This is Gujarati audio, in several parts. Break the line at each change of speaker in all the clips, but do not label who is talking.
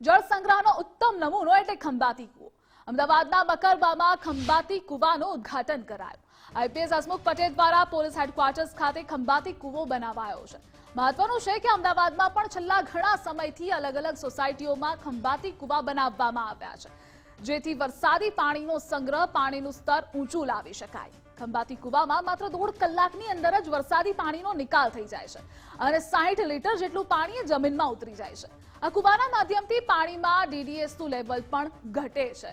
જળ સંગ્રહનો ઉત્તમ નમૂનો એટલે ખંભાતી કૂવો. અમદાવાદના બકરબામાં ખંભાતી કૂવાનું ઉદ્ઘાટન કરાયું. આઈપીએસ હસમુખ પટેલ દ્વારા પોલીસ હેડક્વાર્ટર્સ ખાતે ખંભાતી કૂવો બનાવાયો છે. મહત્વનું છે કે અમદાવાદમાં પણ છેલ્લા ઘણા સમયથી અલગ અલગ સોસાયટીઓમાં ખંભાતી કૂવા બનાવવામાં આવ્યા છે. જેથી વરસાદી પાણીનો સંગ્રહ પાણીનું સ્તર ઊંચું લાવી શકાય. ખંભાતી કૂવામાં માત્ર દોઢ કલાકની અંદર જ વરસાદી પાણીનો નિકાલ થઈ જાય છે અને સાહીઠ લીટર જેટલું પાણી જમીનમાં ઉતરી જાય છે. આ કુવાના માધ્યમથી પાણીમાં ડીડીએસનું લેવલ પણ ઘટે છે.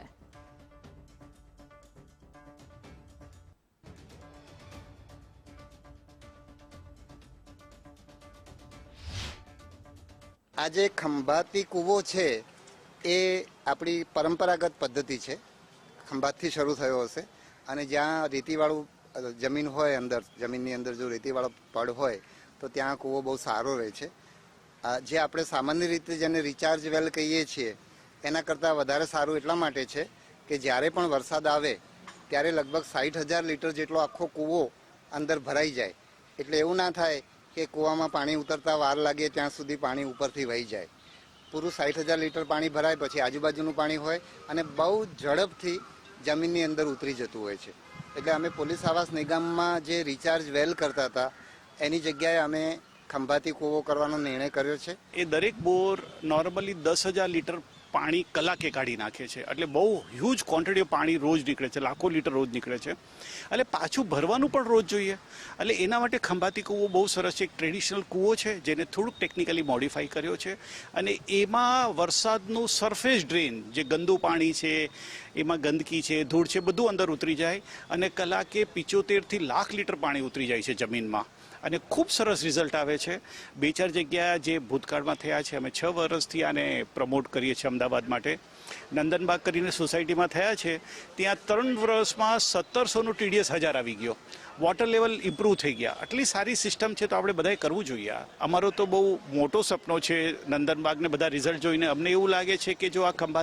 આ જે ખંભાતી કૂવો છે એ આપણી પરંપરાગત પદ્ધતિ છે. ખંભાતથી શરૂ થયો હશે. અને જ્યાં રેતીવાળું જમીન હોય અંદર, જમીનની અંદર જો રેતીવાળો પડ હોય, તો ત્યાં કૂવો બહુ સારો રહે છે. જે આપણે સામાન્ય રીતે જેને રિચાર્જ વેલ કહીએ છીએ, એના કરતાં વધારે સારું એટલા માટે છે કે જ્યારે પણ વરસાદ આવે, ત્યારે લગભગ સાઠ હજાર લીટર જેટલો આખો કૂવો અંદર ભરાઈ જાય. એટલે એવું ના થાય કે કૂવામાં પાણી ઉતરતા વાર લાગે, ત્યાં સુધી પાણી ઉપરથી વહી જાય. પૂરું સાઠ હજાર લીટર પાણી ભરાય, પછી આજુબાજુનું પાણી હોય અને બહુ ઝડપથી જમીનની અંદર ઉતરી જતું હોય છે. એટલે અમે પોલીસ આવાસ નિગમમાં જે રિચાર્જ વેલ કરતા હતા, એની જગ્યાએ અમે ખંભાતી કૂવો કરવાનો નિર્ણય કર્યો છે.
એ દરેક બોર નોર્મલી દસ હજાર લીટર પાણી કલાકે કાઢી નાખે છે. એટલે બહુ હ્યુજ ક્વોન્ટિટી પાણી રોજ નીકળે છે, લાખો લીટર રોજ નીકળે છે. એટલે પાછું ભરવાનું પણ રોજ જોઈએ. એટલે એના માટે ખંભાતી કૂવો બહુ સરસ છે, એક ટ્રેડિશનલ કૂવો છે, જેને થોડુંક ટેકનિકલી મોડિફાઈ કર્યો છે. અને એમાં વરસાદનું સરફેસ ડ્રેન જે ગંદુ પાણી છે, એમાં ગંદકી છે, ધૂળ છે, બધું અંદર ઉતરી જાય અને કલાકે પિચોતેરથી લાખ લીટર પાણી ઉતરી જાય છે જમીનમાં. અને ખૂબ સરસ રિઝલ્ટ આવે છે. બે ચાર જગ્યા જે ભૂતકાળમાં થયા છે, અમે છ વર્ષથી આને પ્રમોટ કરીએ છીએ અમદાવાદ માટે. નંદનબાગ કરીને સોસાયટીમાં થયા છે, ત્યાં ત્રણ વર્ષમાં સત્તરસોનું ટીડીએસ હજાર આવી ગયો. વોટર લેવલ ઇમ્પ્રૂવ થઈ ગયા. આટલી સારી સિસ્ટમ છે તો આપણે બધાએ કરવું જોઈએ. અમારો તો બહુ મોટો સપનો છે નંદનબાગને બધા રિઝલ્ટ જોઈને. અમને એવું લાગે છે કે જો આ ખંભાત